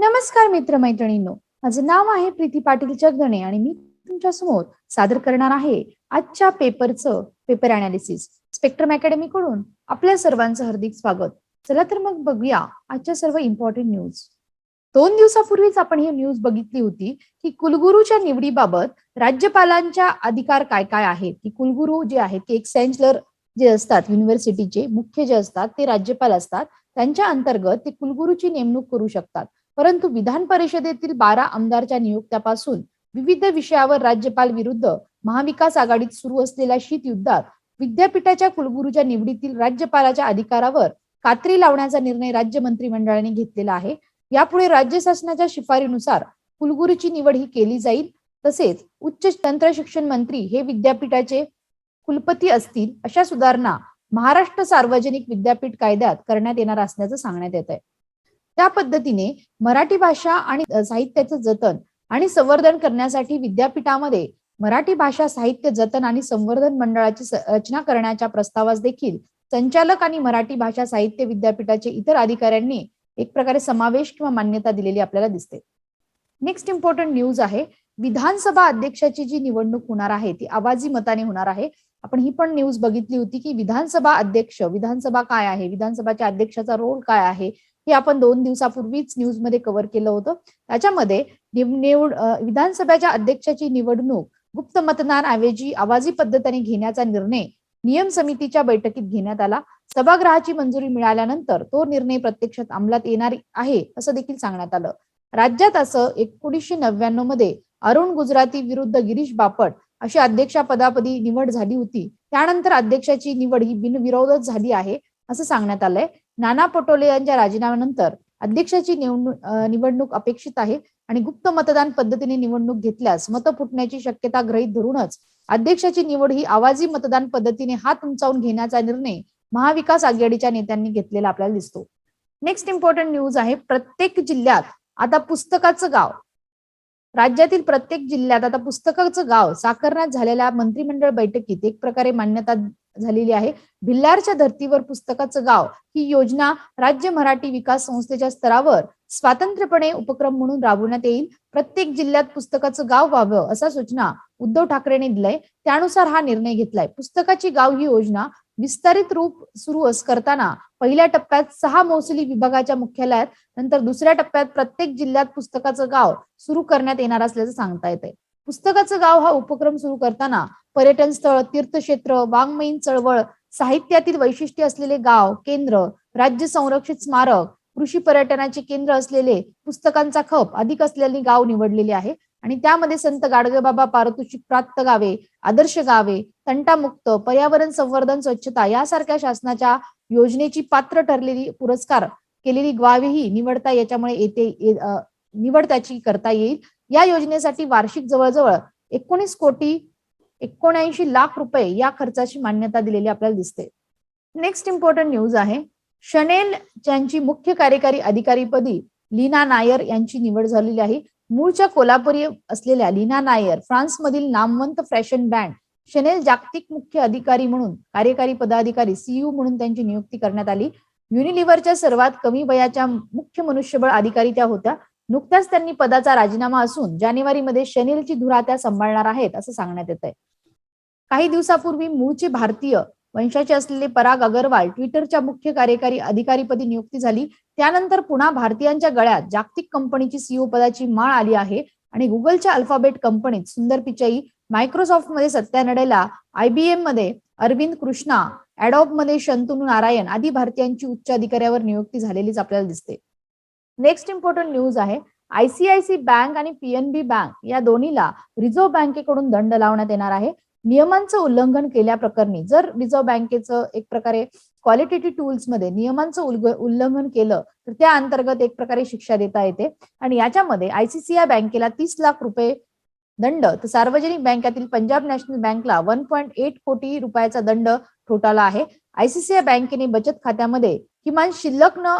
नमस्कार मित्र मैत्रिणींनो माझं नाव आहे प्रीती पाटील जगदणे आणि मी तुमच्यासमोर सादर करणार आहे आजच्या पेपरचं पेपर अनालिसिस स्पेक्ट्रम अकॅडमी कडून आपल्या सर्वांचं हार्दिक स्वागत. चला तर मग बघूया आजच्या सर्व इम्पॉर्टंट न्यूज दोन दिवसापूर्वीच आपण ही न्यूज बघितली होती की कुलगुरूच्या निवडीबाबत राज्यपालांच्या अधिकार काय काय आहेत? की कुलगुरू जे आहेत ते एक चॅन्सलर जे असतात युनिव्हर्सिटीचे मुख्य जे असतात ते राज्यपाल असतात. त्यांच्या अंतर्गत ते कुलगुरूची नेमणूक करू शकतात. परंतु विधान परिषदेतील बारा आमदारच्या नियुक्त्यापासून विविध विषयावर राज्यपाल विरुद्ध महाविकास आघाडीत सुरू असलेल्या शीत युद्धात विद्यापीठाच्या कुलगुरूच्या निवडीतील राज्यपालाच्या अधिकारावर कात्री लावण्याचा निर्णय राज्य मंत्रिमंडळाने घेतलेला आहे. यापुढे राज्य शासनाच्या शिफारीनुसार कुलगुरूची निवड ही केली जाईल. तसेच उच्च तंत्र शिक्षण मंत्री हे विद्यापीठाचे कुलपती असतील अशा सुधारणा महाराष्ट्र सार्वजनिक विद्यापीठ कायद्यात करण्यात येणार असल्याचं सांगण्यात येत आहे त्या पद्धतीने मराठी भाषा आणि साहित्याचं जतन आणि संवर्धन करण्यासाठी विद्यापीठामध्ये मराठी भाषा साहित्य जतन आणि संवर्धन मंडळाची रचना करण्याच्या प्रस्तावास देखील संचालक आणि मराठी भाषा साहित्य विद्यापीठाचे इतर अधिकाऱ्यांनी एक प्रकारे समावेश किंवा मान्यता दिलेली आपल्याला दिसते. नेक्स्ट इम्पॉर्टंट न्यूज आहे विधानसभा अध्यक्षाची जी निवडणूक होणार आहे ती आवाजी मताने होणार आहे. आपण ही पण न्यूज बघितली होती की विधानसभा अध्यक्ष विधानसभा काय आहे विधानसभाच्या अध्यक्षाचा रोल काय आहे हे आपण दोन दिवसापूर्वीच न्यूजमध्ये कव्हर केलं होतं. त्याच्यामध्ये निवड विधानसभेच्या अध्यक्षाची निवडणूक गुप्त मतदान ऐवजी आवाजी पद्धतीने घेण्याचा निर्णय नियम समितीच्या बैठकीत घेण्यात आला. सभागृहाची मंजुरी मिळाल्यानंतर तो निर्णय प्रत्यक्षात अंमलात येणार आहे असं देखील सांगण्यात आलं. राज्यात असं एकोणीसशे नव्याण्णवमध्ये अरुण गुजराती विरुद्ध गिरीश बापट अशी अध्यक्षा पदापदी निवड झाली होती. त्यानंतर अध्यक्षाची निवड ही बिनविरोधच झाली आहे असं सांगण्यात आलंय. नाना पटोले यांच्या राजीनाम्यानंतर अध्यक्षाची निवडणूक अपेक्षित आहे आणि गुप्त मतदान पद्धतीने निवडणूक घेतल्यास मत फुटण्याची शक्यता गृहीत धरूनच अध्यक्षाची निवड ही आवाजी मतदान पद्धतीने हात उंचावून घेण्याचा निर्णय महाविकास आघाडीच्या नेत्यांनी घेतलेला आपल्याला दिसतो. नेक्स्ट इम्पॉर्टंट न्यूज आहे प्रत्येक जिल्ह्यात आता पुस्तकाचं गाव. राज्यातील प्रत्येक जिल्ह्यात आता पुस्तकाचं गाव साकारण्यात झालेल्या मंत्रिमंडळ बैठकीत एक प्रकारे मान्यता झालेली आहे. भिल्लारच्या धर्तीवर पुस्तकाचं गाव ही योजना राज्य मराठी विकास संस्थेच्या स्तरावर स्वातंत्र्यपणे उपक्रम म्हणून राबवण्यात येईल. प्रत्येक जिल्ह्यात पुस्तकाचं गाव व्हावं असा सूचना उद्धव ठाकरेने दिलाय. त्यानुसार हा निर्णय घेतलाय. पुस्तकाची गाव ही योजना विस्तारित रूप सुरू करताना पहिल्या टप्प्यात सहा महसुली विभागाच्या मुख्यालयात नंतर दुसऱ्या टप्प्यात प्रत्येक जिल्ह्यात पुस्तकाचं गाव सुरू करण्यात येणार असल्याचं सांगता येते पुस्तकाचं गाव हा उपक्रम सुरू करताना पर्यटन स्थळ तीर्थक्षेत्र वाङ्मयीन चळवळ साहित्यातील वैशिष्ट्य असलेले गाव केंद्र राज्य संरक्षित स्मारक कृषी पर्यटनाचे केंद्र असलेले पुस्तकांचा खप अधिक असलेली गाव निवडलेले आहे. आणि त्यामध्ये संत गाडगेबाबा पारितोषिक प्राप्त गावे आदर्श गावे तंटामुक्त पर्यावरण संवर्धन स्वच्छता यासारख्या शासनाच्या योजनेची पात्र ठरलेली पुरस्कार केलेली गावेही निवडता याच्यामुळे येते निवड त्याची करता येईल. या योजनेसाठी वार्षिक जवळजवळ एकोणीस कोटी एकोणऐंशी लाख रुपये या खर्चाची मान्यता दिलेली आपल्याला दिसते. नेक्स्ट इम्पॉर्टंट न्यूज आहे. शनेल ज्यांची मुख्य कार्यकारी अधिकारीपदी लीना नायर यांची निवड झालेली आहे. मूळच्या कोल्हापुरी असलेल्या लीना नायर फ्रान्समधील नामवंत फॅशन ब्रँड शनेल जागतिक मुख्य अधिकारी म्हणून कार्यकारी पदाधिकारी सीयू म्हणून त्यांची नियुक्ती करण्यात आली. युनिलिव्हरच्या सर्वात कमी वयाच्या मुख्य मनुष्यबळ अधिकारी त्या होत्या. नुकत्याच त्यांनी पदाचा राजीनामा असून जानेवारीमध्ये शनिलची धुरा त्या सांभाळणार आहेत असं सांगण्यात येत आहे काही दिवसापूर्वी मूळचे भारतीय वंशाचे असलेले पराग अगरवाल ट्विटरच्या मुख्य कार्यकारी अधिकारीपदी नियुक्ती झाली. त्यानंतर पुन्हा भारतीयांच्या गळ्यात जागतिक कंपनीची सीईओ पदाची माळ आली आहे आणि गुगलच्या अल्फाबेट कंपनीत सुंदर पिचाई मायक्रोसॉफ्टमध्ये सत्या नडेला आयबीएममध्ये अरविंद कृष्णा ऍडॉपमध्ये शंतनू नारायण आदी भारतीयांची उच्च अधिकाऱ्यावर नियुक्ती झालेलीच आपल्याला दिसते. नेक्स्ट इम्पॉर्टंट न्यूज आहे. आयसीआयसी बँक आणि पीएनबी बँक या दोन्हीला रिझर्व्ह बँकेकडून दंड लावण्यात येणार आहे. नियमांचं उल्लंघन केल्याप्रकरणी जर रिझर्व्ह बँकेचं एक प्रकारे क्वालिटेटिव्ह टूल्समध्ये नियमांचं उल्लंघन केलं तर त्या अंतर्गत एक प्रकारे शिक्षा देता येते. आणि याच्यामध्ये आयसीसीआय बँकेला तीस लाख रुपये दंड तर सार्वजनिक बँकातील पंजाब नॅशनल बँकला वन पॉईंट एट कोटी रुपयाचा दंड ठोठावला आहे. आयसीसीआय बँकेने बचत खात्यामध्ये किमान शिल्लक न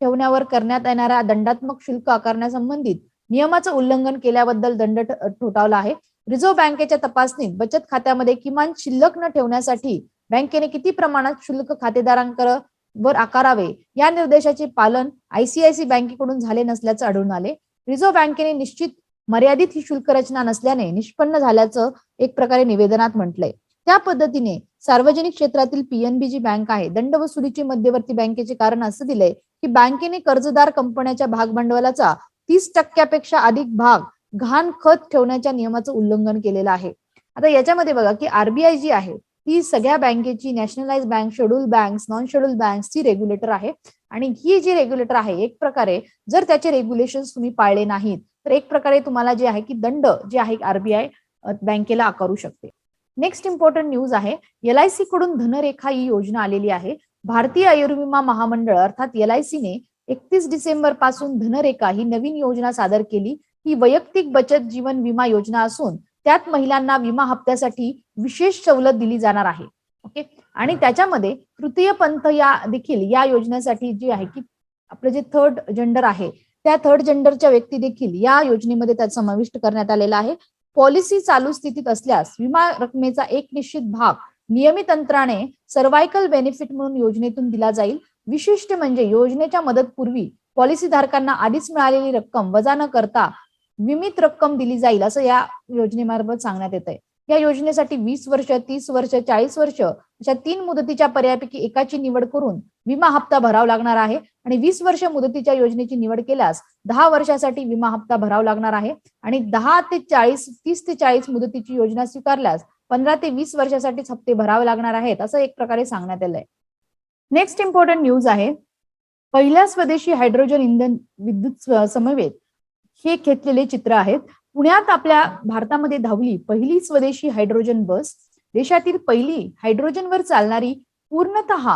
ठेवण्यावर करण्यात येणाऱ्या दंडात्मक शुल्क आकारण्यासंबंधित नियमाचं उल्लंघन केल्याबद्दल दंड ठोठावला आहे. रिझर्व्ह बँकेच्या तपासणीत बचत खात्यामध्ये किमान शिल्लक न ठेवण्यासाठी बँकेने किती प्रमाणात शुल्क खातेदारांकडे वर आकारावे या निर्देशाचे पालन आयसीआयसी बँकेकडून झाले नसल्याचं आढळून आले. रिझर्व्ह बँकेने निश्चित मर्यादित ही शुल्क रचना नसल्याने निष्पन्न झाल्याचं एक प्रकारे निवेदनात म्हटलंय. त्या पद्धतीने सार्वजनिक क्षेत्रातील पीएनबी जी बँक आहे दंड वसुलीची मध्यवर्ती बँकेचे कारण असं दिलंय. की बँकेने कर्जदार कंपन्याच्या भागभांडवलाचा तीस टक्क्यापेक्षा अधिक भाग घाण खत ठेवण्याच्या नियमाचं उल्लंघन केलेलं आहे. आता याच्यामध्ये बघा की आरबीआय जी आहे ती सगळ्या बँकेची nationalize bank schedule bank non schedule bank ची रेग्युलेटर आहे. आणि ही जी रेग्युलेटर आहे एक प्रकारे जर त्याचे रेग्युलेशन तुम्ही पाळले नाहीत तर एक प्रकारे तुम्हाला जे आहे की दंड जे आहे आरबीआय बँकेला आकारू शकते. नेक्स्ट इम्पॉर्टंट न्यूज आहे एलआयसी कडून धनरेखा ही योजना आलेली आहे. भारतीय आयुर्विमा महामंडळ अर्थात एल आय सीने एकतीस डिसेंबरपासून धनरेखा ही नवीन योजना सादर केली. ही वैयक्तिक बचत जीवन विमा योजना असून त्यात महिलांना विमा हप्त्यासाठी विशेष सवलत दिली जाणार आहे. ओके? आणि त्याच्यामध्ये तृतीय पंथ या देखील या योजनेसाठी जी आहे की आपलं जे थर्ड जेंडर आहे त्या थर्ड जेंडरच्या व्यक्ती देखील या योजनेमध्ये त्यात समाविष्ट करण्यात आलेला आहे. पॉलिसी चालू स्थितीत असल्यास विमा रकमेचा एक निश्चित भाग नियमित अंतराने सर्वायकल बेनिफिट म्हणून योजनेतून दिला जाईल. विशिष्ट म्हणजे योजनेच्या मदतपूर्वी पॉलिसी धारकांना आधीच मिळालेली रक्कम वजा न करता विमित रक्कम दिली जाईल असं या योजनेमार्फत सांगण्यात येत आहे या योजनेसाठी वीस वर्ष तीस वर्ष चाळीस वर्ष अशा तीन मुदतीच्या पर्यायापैकी एकाची निवड करून विमा हप्ता भरावा लागणार आहे आणि वीस वर्ष मुदतीच्या योजनेची निवड केल्यास दहा वर्षासाठी विमा हप्ता भरावा लागणार आहे आणि दहा ते चाळीस तीस ते चाळीस मुदतीची योजना स्वीकारल्यास पंधरा ते वीस वर्षासाठीच हप्ते भरावे लागणार आहेत असं एक प्रकारे सांगण्यात आलंय. नेक्स्ट इम्पॉर्टंट न्यूज आहे पहिल्या स्वदेशी हायड्रोजन इंधन विद्युत समवेत हे घेतलेले चित्र आहेत. पुण्यात आपल्या भारतामध्ये धावली पहिली स्वदेशी हायड्रोजन बस देशातील पहिली हायड्रोजनवर चालणारी पूर्णतः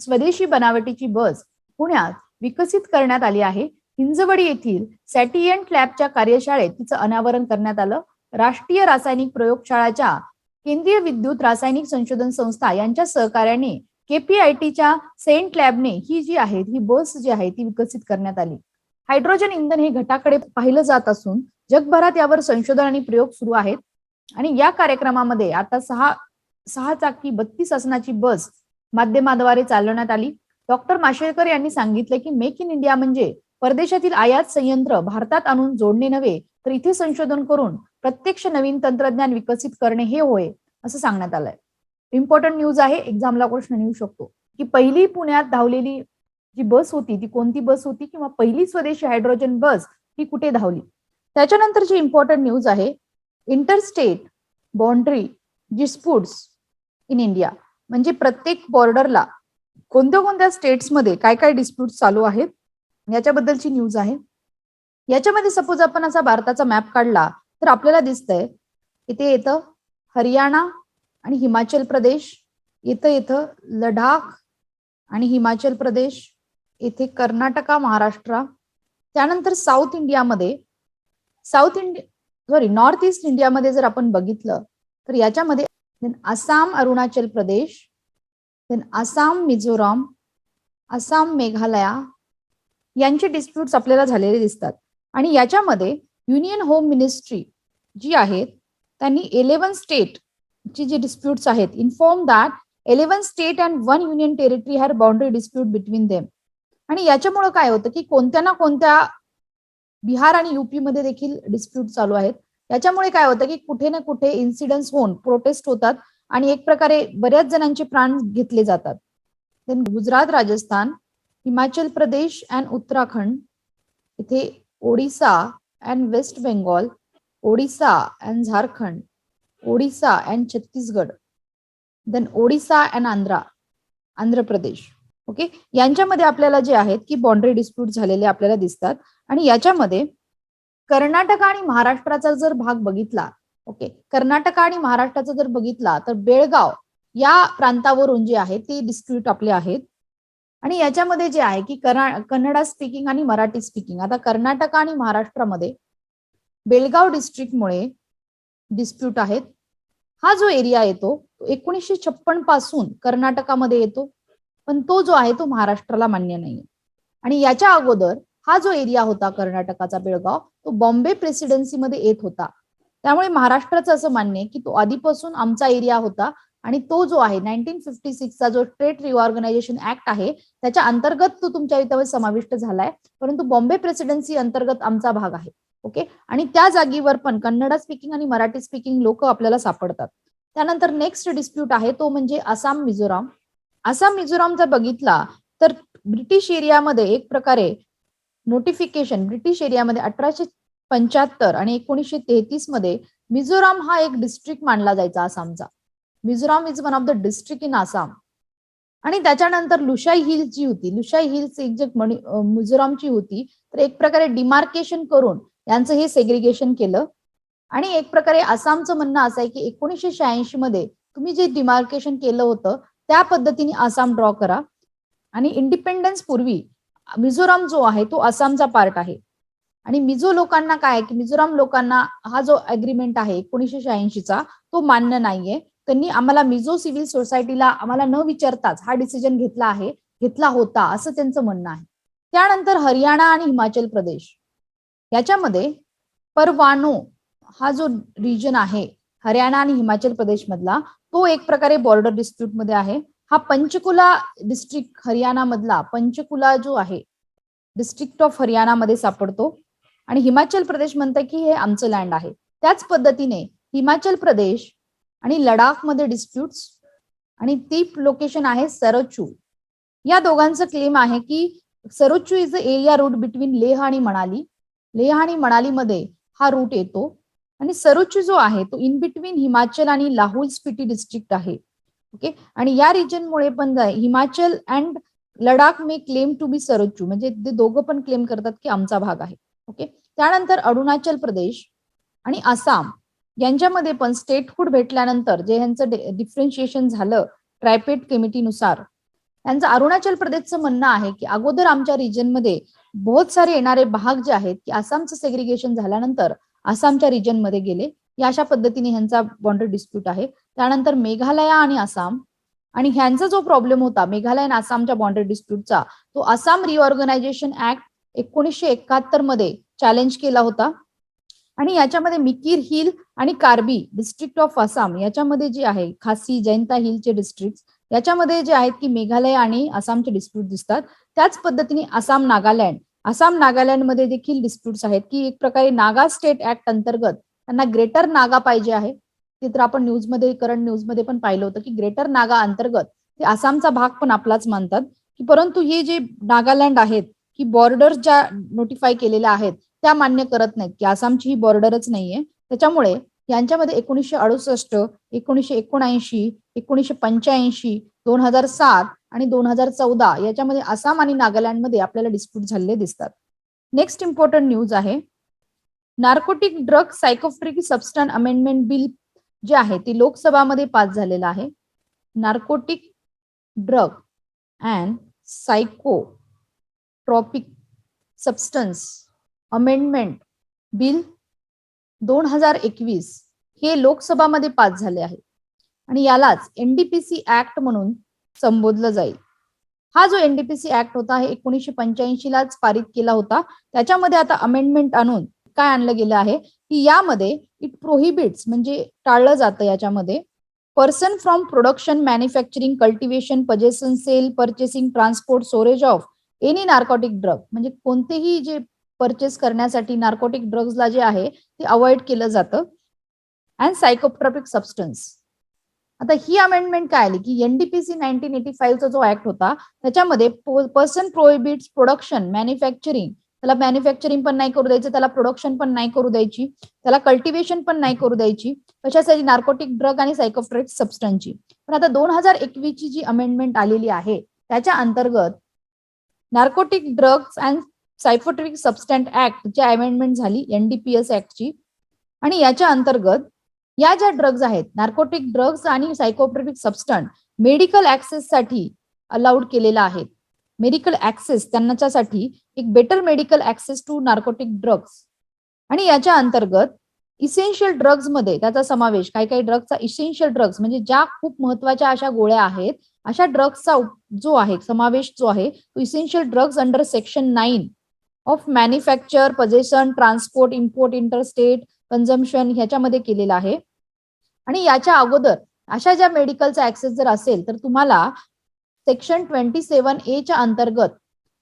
स्वदेशी बनावटीची बस पुण्यात विकसित करण्यात आली आहे. हिंजवडी येथील सॅटियंट लॅबच्या कार्यशाळेत तिचं अनावरण करण्यात आलं. राष्ट्रीय रासायनिक प्रयोगशाळाच्या केंद्रीय विद्युत रासायनिक संशोधन संस्था यांच्या सहकार्याने केपीआयटीच्या सेंट लॅबने ही जी आहे ही बस जी आहे ती विकसित करण्यात आली. हायड्रोजन इंधन हे घटाकडे पाहिलं जात असून जगभरात यावर संशोधन आणि प्रयोग सुरू आहेत. आणि या कार्यक्रमामध्ये आता सहा सहा चाकी बत्तीस आसनाची बस माध्यमाद्वारे चालवण्यात आली. डॉक्टर माशेलकर यांनी सांगितले की मेक इन इंडिया म्हणजे परदेशातील आयात संयंत्र भारतात आणून जोडणे नव्हे तर इथे संशोधन करून प्रत्यक्ष नवीन तंत्रज्ञान विकसित करणे हे होय असं सांगण्यात आलंय. इम्पॉर्टंट न्यूज आहे एक्झामला प्रश्न येऊ शकतो. की पहिली पुण्यात धावलेली जी बस होती ती कोणती बस होती किंवा पहिली स्वदेशी हायड्रोजन बस ही कुठे धावली? त्याच्यानंतरची इम्पॉर्टंट न्यूज आहे interstate boundary disputes in India म्हणजे प्रत्येक बॉर्डरला कोणत्या कोणत्या स्टेट्समध्ये काय काय डिस्प्यूट चालू आहेत याच्याबद्दलची न्यूज आहे. याच्यामध्ये सपोज आपण असा भारताचा मॅप काढला तर आपल्याला दिसतंय इथे येतं हरियाणा आणि हिमाचल प्रदेश इथं येतं लडाख आणि हिमाचल प्रदेश येथे कर्नाटका महाराष्ट्र. त्यानंतर साऊथ इंडियामध्ये south India sorry north east इंडियामध्ये जर आपण बघितलं तर याच्यामध्ये देन आसाम अरुणाचल प्रदेश देन आसाम मिझोराम आसाम मेघालया यांचे डिस्प्यूट्स आपल्याला झालेले दिसतात. आणि याच्यामध्ये युनियन होम मिनिस्ट्री जी आहेत त्यांनी इलेव्हन स्टेट ची जे डिस्प्यूट्स आहेत inform that eleven state and one union territory her boundary dispute between them आणि याच्यामुळे काय होतं की कोणत्या ना कोणत्या बिहार आणि युपी मध्ये देखील डिस्प्यूट चालू आहेत. याच्यामुळे काय होतं की कुठे ना कुठे इन्सिडन्स होऊन प्रोटेस्ट होतात आणि एक प्रकारे बऱ्याच जणांचे प्राण घेतले जातात. देन गुजरात राजस्थान हिमाचल प्रदेश अँड उत्तराखंड इथे Odisha and West Bengal Odisha and Jharkhand Odisha and Chhattisgarh then Odisha and Andhra Andhra Pradesh. Okay यांच्यामध्ये आपल्याला जे आहेत की बाउंड्री डिस्प्यूट झालेले आपल्याला दिसतात. आणि याच्यामध्ये कर्नाटक आणि महाराष्ट्राचा जर भाग बघितला ओके कर्नाटक आणि महाराष्ट्राचा जर बघितला तर बेळगाव या प्रांतावरून जे आहे ते डिस्प्यूट आपले आहेत. आणि याच्यामध्ये जे आहे की कन्नडा स्पीकिंग आणि मराठी स्पीकिंग आता कर्नाटक आणि महाराष्ट्रामध्ये बेळगाव डिस्ट्रिक्टमुळे डिस्प्यूट आहेत. हा जो एरिया येतो तो एकोणीसशे छप्पनपासून कर्नाटकामध्ये येतो पण तो जो आहे तो महाराष्ट्राला मान्य नाहीये. आणि याच्या अगोदर हा जो एरिया होता कर्नाटकाचा बेळगाव तो बॉम्बे प्रेसिडेन्सीमध्ये येत होता. त्यामुळे महाराष्ट्राचं असं मान्य आहे की तो आधीपासून आमचा एरिया होता आणि तो जो आहे नाईन्टीन फिफ्टी सिक्सचा जो ट्रेड रिऑर्गनायझेशन ऍक्ट आहे त्याच्या अंतर्गत तो तुमच्या इथं समाविष्ट झालाय. परंतु बॉम्बे प्रेसिडेन्सी अंतर्गत आमचा भाग आहे. ओके? आणि त्या जागेवर पण कन्नडा स्पीकिंग आणि मराठी स्पीकिंग लोक आपल्याला सापडतात. त्यानंतर नेक्स्ट डिस्प्यूट आहे तो म्हणजे आसाम मिझोराम. आसाम मिझोराम जर बघितला तर ब्रिटिश एरियामध्ये एक प्रकारे नोटिफिकेशन ब्रिटिश एरियामध्ये अठराशे पंच्याहत्तर आणि एकोणीसशे तेहतीसमध्ये मिझोराम हा एक डिस्ट्रिक्ट मानला जायचा आसामचा. Mizoram is one of the district in Assam आणि त्याच्यानंतर लुशाई हिल्स जी होती लुशाई हिल्स एक जे मिझोरामची होती तर एक प्रकारे डिमार्केशन करून यांचं हे सेग्रिगेशन केलं. आणि एक प्रकारे आसामचं म्हणणं असं आहे की एकोणीसशे शहाऐंशी मध्ये तुम्ही जे डिमार्केशन केलं होतं त्या पद्धतीने आसाम ड्रॉ करा. आणि इंडिपेंडन्स पूर्वी मिझोराम जो आहे तो आसामचा पार्ट आहे. आणि मिझो लोकांना काय आहे की मिझोराम लोकांना हा जो अग्रीमेंट आहे एकोणीसशे शहाऐंशीचा तो मान्य नाहीये. त्यांनी आम्हाला मिझो सिव्हिल सोसायटीला आम्हाला न विचारताच हा डिसिजन घेतला आहे घेतला होता असं त्यांचं म्हणणं आहे. त्यानंतर हरियाणा आणि हिमाचल प्रदेश. याच्यामध्ये परवानो हा जो रिजन आहे हरियाणा आणि हिमाचल प्रदेश मधला तो एक प्रकारे बॉर्डर डिस्प्यूटमध्ये आहे. हा पंचकुला डिस्ट्रिक्ट हरियाणा मधला पंचकुला जो आहे डिस्ट्रिक्ट ऑफ हरियाणामध्ये सापडतो. आणि हिमाचल प्रदेश म्हणतं की हे आमचं लँड आहे. त्याच पद्धतीने हिमाचल प्रदेश आणि लडाखमध्ये डिस्प्यूट्स आणि ती लोकेशन आहे सरचू. या दोघांचं क्लेम आहे की Sarchu is a area route between Leh आणि मनाली. लेह आणि मणालीमध्ये हा रूट येतो. आणि सरोचू जो आहे तो इन बिटवीन हिमाचल आणि लाहोल स्पिटी डिस्ट्रिक्ट आहे. ओके आणि या रिजनमुळे पण Himachal and Ladakh may claim to be Sarchu. म्हणजे ते दोघं पण क्लेम करतात की आमचा भाग आहे. ओके त्यानंतर अरुणाचल प्रदेश आणि आसाम. यांच्यामध्ये पण स्टेटहूड भेटल्यानंतर जे यांचं डिफरेन्शिएशन झालं ट्रायपेट कमिटीनुसार त्यांचं अरुणाचल प्रदेशचं म्हणणं आहे की अगोदर आमच्या रिजनमध्ये बहुत सारे येणारे भाग जे आहेत की आसामचं सेग्रिगेशन झाल्यानंतर आसामच्या रिजनमध्ये गेले. या अशा पद्धतीने ह्यांचा बॉन्डर डिस्प्यूट आहे. त्यानंतर मेघालया आणि आसाम आणि ह्यांचा जो प्रॉब्लेम होता मेघालय आणि आसामच्या बॉर्डर डिस्प्यूटचा तो आसाम रिऑर्गनायझेशन ऍक्ट एकोणीसशे एकाहत्तरमध्ये चॅलेंज केला होता. आणि याच्यामध्ये मिकीर हिल आणि कार्बी डिस्ट्रिक्ट ऑफ आसाम याच्यामध्ये जे आहे खासी जयंता हिलचे डिस्ट्रिक्ट याच्यामध्ये जे आहेत की मेघालय आणि आसामचे डिस्प्यूट दिसतात. त्याच पद्धतीने आसाम नागालँड. आसाम नागालँडमध्ये देखील डिस्प्यूट्स आहेत की एक प्रकारे नागा स्टेट ऍक्ट अंतर्गत त्यांना ग्रेटर नागा पाहिजे आहे. ते तर आपण न्यूजमध्ये करंट न्यूजमध्ये पण पाहिलं होतं की ग्रेटर नागा अंतर्गत ते आसामचा भाग पण आपलाच मानतात. की परंतु हे जे नागालँड आहेत की बॉर्डर ज्या नोटिफाय केलेल्या आहेत त्या मान्य करत नाहीत की आसामची ही बॉर्डरच नाहीये. त्याच्यामुळे यांच्यामध्ये एकोणीसशे अडुसष्ट एकोणीसशे एकोणऐंशी एकोणीसशे पंच्याऐंशी दोन हजार सात आणि दोन हजार चौदा याच्यामध्ये आसाम आणि नागालँडमध्ये आपल्याला डिस्प्यूट झालेले दिसतात. नेक्स्ट इम्पॉर्टंट न्यूज आहे. नार्कोटिक ड्रग सायकोफ्रिक सबस्टन अमेंडमेंट बिल जे आहे ते लोकसभामध्ये पास झालेलं आहे. Narcotic drug and psychotropic substance amendment bill दोन हजार एकवीस हे लोकसभामध्ये पास झाले आहे. आणि यालाच एनडीपीसी ऍक्ट म्हणून संबोधलं जाईल. हा जो एनडीपीसी ऍक्ट होता हे एकोणीसशे पंच्याऐंशी लाच पारित केला होता. त्याच्यामध्ये आता अमेंडमेंट आणून काय आणलं गेलं आहे? की यामध्ये इट प्रोहिबिट्स म्हणजे टाळलं जातं याच्यामध्ये. Person from production manufacturing cultivation possession sale purchasing transport storage of any narcotic drug म्हणजे कोणतेही जे परचेस करण्यासाठी नार्कोटिक ड्रग्जला जे आहे ते अवॉइड केलं जातं. अँड सायकोट्रॉपिक सबस्टन्स आता ही अमेंडमेंट काय आली? की एनडीपीसी नाईन्टीन एटी फाईव्हचा जो ऍक्ट होता त्याच्यामध्ये पर्सन प्रोहिबिट्स प्रोडक्शन मॅन्युफॅक्चरिंग त्याला मॅन्युफॅक्चरिंग पण नाही करू द्यायचं त्याला प्रोडक्शन पण नाही करू द्यायची त्याला कल्टिवेशन पण नाही करू द्यायची कशासाठी? नार्कोटिक ड्रग आणि सायकोट्रिक सबस्टन्सची पण आता दोन हजार एकवीसची जी अमेंडमेंट आलेली आहे त्याच्या अंतर्गत narcotic drugs and psychotropic substance act ची अमेंडमेंट झाली एनडीपीएस ऍक्टची आणि याच्या अंतर्गत या ज्या ड्रग्ज आहेत नार्कोटिक ड्रग्ज आणि सायकोट्रिक सबस्टंट मेडिकल ऍक्सेससाठी अलाउड केलेला आहे. मेडिकल ऍक्सेस त्यांच्यासाठी एक better medical access to narcotic drugs आणि याच्या अंतर्गत इसेन्शियल ड्रग्जमध्ये त्याचा समावेश काही काही ड्रग्जचा इसेन्शियल ड्रग्ज म्हणजे ज्या खूप महत्त्वाच्या अशा गोळ्या आहेत अशा ड्रग्सचा जो आहे समावेश जो आहे तो essential drugs under section nine of manufacture possession transport import interstate consumption ह्याच्यामध्ये केलेला आहे. आणि याच्या अगोदर अशा ज्या मेडिकलचा ऍक्सेस जर असेल तर तुम्हाला सेक्शन ट्वेंटी सेवन ए च्या अंतर्गत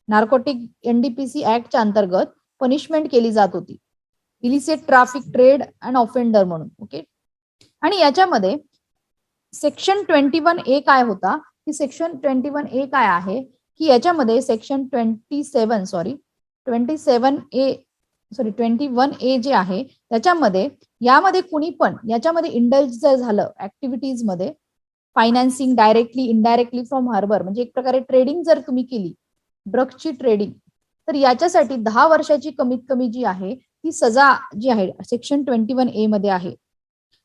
नार्कोटिक एनडीपीसी ऍक्टच्या अंतर्गत पनिशमेंट केली जात होती. Illicit traffic trade and offender म्हणून ओके आणि याच्यामध्ये सेक्शन ट्वेंटी वन ए काय होता? की सेक्शन ट्वेंटी वन ए काय आहे? की याच्यामध्ये section twenty seven sorry twenty seven A sorry twenty one A जे आहे त्याच्यामध्ये यामध्ये कुणी पण याच्यामध्ये इंडल्ज जर झालं ऍक्टिव्हिटीजमध्ये financing directly indirectly from harbour म्हणजे एक प्रकारे ट्रेडिंग जर तुम्ही केली ड्रग्सची ट्रेडिंग तर याच्यासाठी दहा वर्षाची कमीत कमी जी आहे ती सजा जी आहे सेक्शन ट्वेंटी वन ए मध्ये आहे.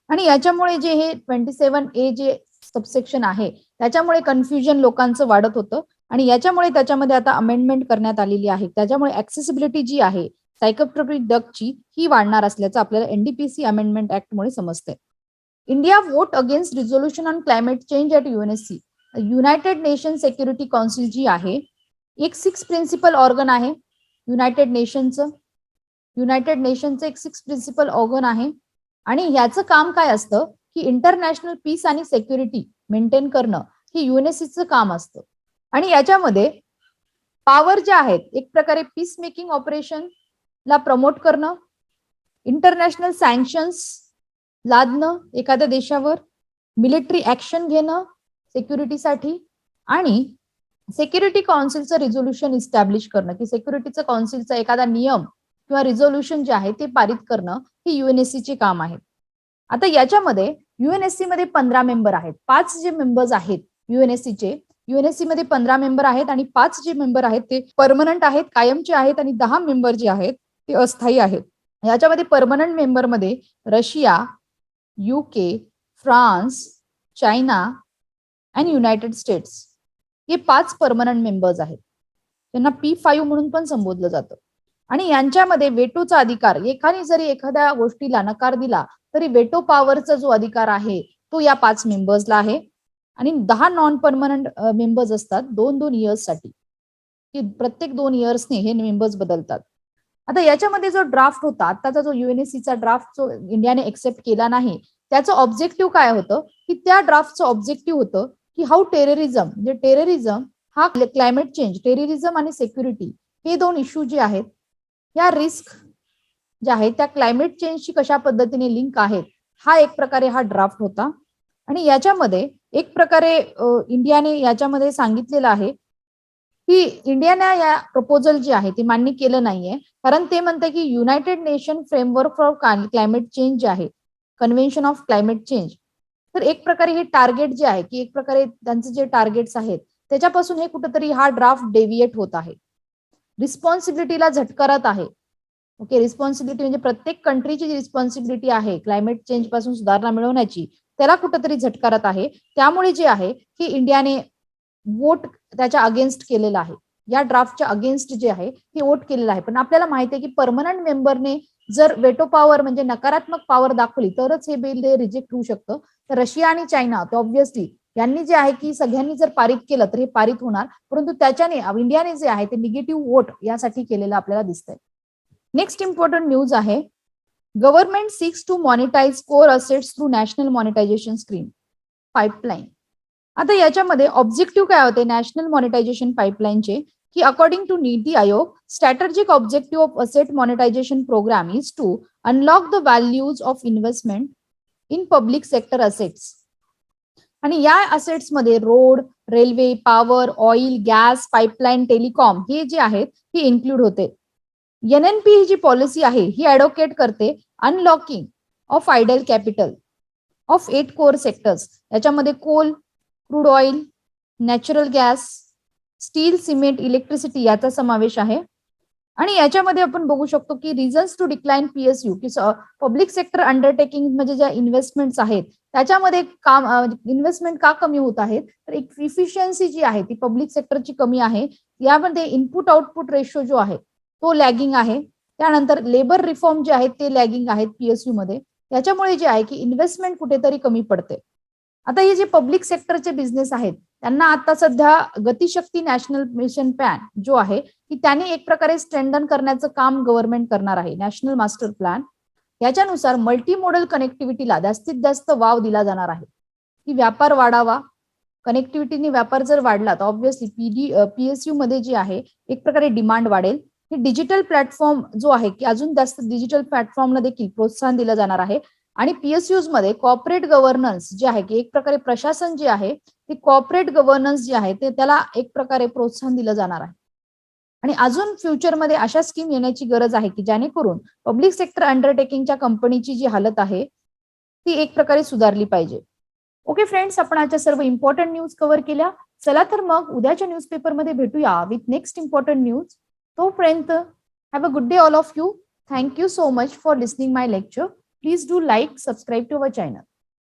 आणि याच्यामुळे जे हे ट्वेंटी सेवन ए जे सबसेक्शन आहे त्याच्यामुळे कन्फ्युजन लोकांचं वाढत होतं. आणि याच्यामुळे त्याच्यामध्ये आता अमेंडमेंट करण्यात आलेली आहे. त्याच्यामुळे ऍक्सेसिबिलिटी जी आहे सायकोट्रॉपिक ड्रगची ही वाढणार असल्याचं आपल्याला एनडीपीसी अमेंडमेंट ऍक्टमुळे समजते India vote against resolution on climate change at UNSC United Nation Security Council जी आहे एक सिक्स प्रिन्सिपल ऑर्गन आहे युनायटेड नेशनचं युनायटेड नेशनचं एक सिक्स प्रिन्सिपल ऑर्गन आहे. आणि याचं काम काय असतं की इंटरनॅशनल पीस आणि सेक्युरिटी मेंटेन करणं हे युएनएससीचं काम असतं. आणि याच्यामध्ये पॉवर ज्या आहेत एक प्रकारे पीस मेकिंग ऑपरेशन ला प्रमोट करणं इंटरनॅशनल सँक्शन्स लादणं एखाद्या देशावर मिलिटरी ऍक्शन घेणं सेक्युरिटीसाठी आणि सेक्युरिटी काउन्सिलचं रिझोल्युशन इस्टॅब्लिश करणं. की सेक्युरिटीचं काउन्सिलचा एखादा नियम किंवा रिझोल्युशन जे आहे ते पारित करणं हे युएनएससी चे काम आहे. आता याच्यामध्ये युएनएससी मध्ये पंधरा मेंबर आहेत. पाच जे मेंबर्स आहेत युएनएससी चे युएनएससी मध्ये पंधरा मेंबर आहेत आणि पाच जे मेंबर आहेत ते परमनंट आहेत कायमचे आहेत आणि दहा मेंबर जे आहेत ते अस्थायी आहेत. याच्यामध्ये permanent मेंबरमध्ये Russia UK France China and United States हे पाच परमनंट मेंबर्स आहेत. त्यांना पी फाईव्ह म्हणून पण संबोधलं जातं. आणि यांच्यामध्ये वेटोचा अधिकार एखादी जरी एखाद्या गोष्टीला नकार दिला तरी वेटो पॉवरचा जो अधिकार आहे तो या पाच मेंबर्सला आहे. आणि दहा नॉन परमनंट मेंबर्स असतात दोन दोन इयर्ससाठी. की प्रत्येक दोन इयर्सने हे मेंबर्स बदलतात. आता याच्यामध्ये जो ड्राफ्ट होता आताचा जो युएनएससीचा ड्राफ्ट जो इंडियाने एक्सेप्ट केला नाही त्याचं ऑब्जेक्टिव्ह काय होतं? की त्या ड्राफ्टचं ऑब्जेक्टिव्ह होतं की हाऊ टेररिझम म्हणजे टेररिझम हा क्लायमेट चेंज टेररिझम आणि सेक्युरिटी हे दोन इश्यू जे आहेत या रिस्क ज्या आहेत त्या क्लायमेट चेंजशी कशा पद्धतीने लिंक आहेत हा एक प्रकारे हा ड्राफ्ट होता. आणि याच्यामध्ये एक प्रकारे इंडियाने याच्यामध्ये सांगितलेलं आहे की इंडियाने या प्रपोजल जे आहे ते मान्य केलं नाहीये. कारण ते म्हणते की United Nation framework for climate change जे आहे कन्व्हेन्शन ऑफ क्लायमेट चेंज तर एक प्रकारे हे टार्गेट जे आहे की एक प्रकारे त्यांचे जे टार्गेट्स आहेत त्याच्यापासून हे कुठेतरी हा ड्राफ्ट डेव्हिएट होत आहे. रिस्पॉन्सिबिलिटीला झटकारत आहे. ओके रिस्पॉन्सिबिलिटी म्हणजे प्रत्येक कंट्रीची जी रिस्पॉन्सिबिलिटी आहे क्लायमेट चेंजपासून सुधारणा मिळवण्याची त्याला कुठंतरी झटकारत आहे. त्यामुळे जे आहे की इंडियाने वोट त्याच्या अगेन्स्ट केलेलं आहे. या ड्राफ्टच्या अगेन्स्ट जे आहे हे वोट केलेलं आहे. पण आपल्याला माहिती आहे की परमनंट मेंबरने जर वेटो पॉवर म्हणजे नकारात्मक पॉवर दाखवली तरच हे बिल हे रिजेक्ट होऊ शकतं. तर रशिया आणि चायना तर ऑब्व्हियसली यांनी जे आहे की सगळ्यांनी जर पारित केलं तर हे पारित होणार. परंतु त्याच्याने इंडियाने जे आहे ते निगेटिव्ह वोट यासाठी केलेलं आपल्याला दिसतंय. नेक्स्ट इम्पॉर्टंट न्यूज आहे government seeks to monetize core assets through national monetization scheme pipeline आता याच्यामध्ये ऑब्जेक्टिव्ह काय होते? नॅशनल मॉनिटायझेशन पाईपलाईनचे की according to NITI Aayog strategic objective of asset monetization program is to unlock the values of investment in public sector assets आणि या असेट्समध्ये road railway power oil gas pipeline telecom हे जे आहेत हे include होते. NNP ही जी policy आहे ही ऍडव्होकेट करते unlocking of idle capital of eight core sectors याच्यामध्ये coal crude oil natural gas steel cement electricity याचा समावेश आहे. आणि याच्यामध्ये आपण बघू शकतो की रिझन्स टू डिक्लाइन पीएसयू की पब्लिक सेक्टर अंडरटेकिंग म्हणजे ज्या इन्व्हेस्टमेंट्स आहेत त्याच्यामध्ये काम इन्व्हेस्टमेंट का कमी होत आहेत? तर एक इफिशियन्सी जी आहे ती पब्लिक सेक्टरची कमी आहे. यामध्ये इनपुट आउटपुट रेशो जो आहे तो लॅगिंग आहे. त्यानंतर लेबर रिफॉर्म जे आहेत ते लॅगिंग आहेत पीएसयू मध्ये. त्याच्यामुळे जे आहे की इन्व्हेस्टमेंट कुठेतरी कमी पडते. आता हे जे पब्लिक सेक्टरचे बिझनेस आहेत त्यांना आता सध्या गतिशक्ती नॅशनल मिशन प्लॅन जो आहे की त्याने एक प्रकारे स्ट्रेंडन करण्याचं काम गव्हर्नमेंट करणार आहे नॅशनल मास्टर प्लॅन याच्यानुसार मल्टी मॉडल कनेक्टिव्हिटीला जास्तीत जास्त वाव दिला जाणार आहे. की व्यापार वाढावा. कनेक्टिव्हिटीने व्यापार जर वाढला तर ऑब्व्हियसली पीडी पीएसयू मध्ये जे आहे एक प्रकारे डिमांड वाढेल. हे डिजिटल प्लॅटफॉर्म जो आहे की अजून जास्त डिजिटल प्लॅटफॉर्मला देखील प्रोत्साहन दिलं जाणार आहे. आणि पीएसयूजमध्ये कॉर्पोरेट गव्हर्नन्स जे आहे की एक प्रकारे प्रशासन जे आहे ते कॉर्पोरेट गव्हर्नन्स जे आहे ते त्याला एक प्रकारे प्रोत्साहन दिलं जाणार आहे. आणि अजून फ्युचरमध्ये अशा स्कीम येण्याची गरज आहे की जेणेकरून पब्लिक सेक्टर अंडरटेकिंगच्या कंपनीची जी हालत आहे ती एक प्रकारे सुधारली पाहिजे. ओके फ्रेंड्स आपण आजच्या सर्व इम्पॉर्टंट न्यूज कव्हर केल्या. चला तर मग उद्याच्या न्यूजपेपरमध्ये भेटूया विथ नेक्स्ट इम्पॉर्टंट न्यूज तोपर्यंत have a good day all of you thank you so much for listening my lecture please do like subscribe to our channel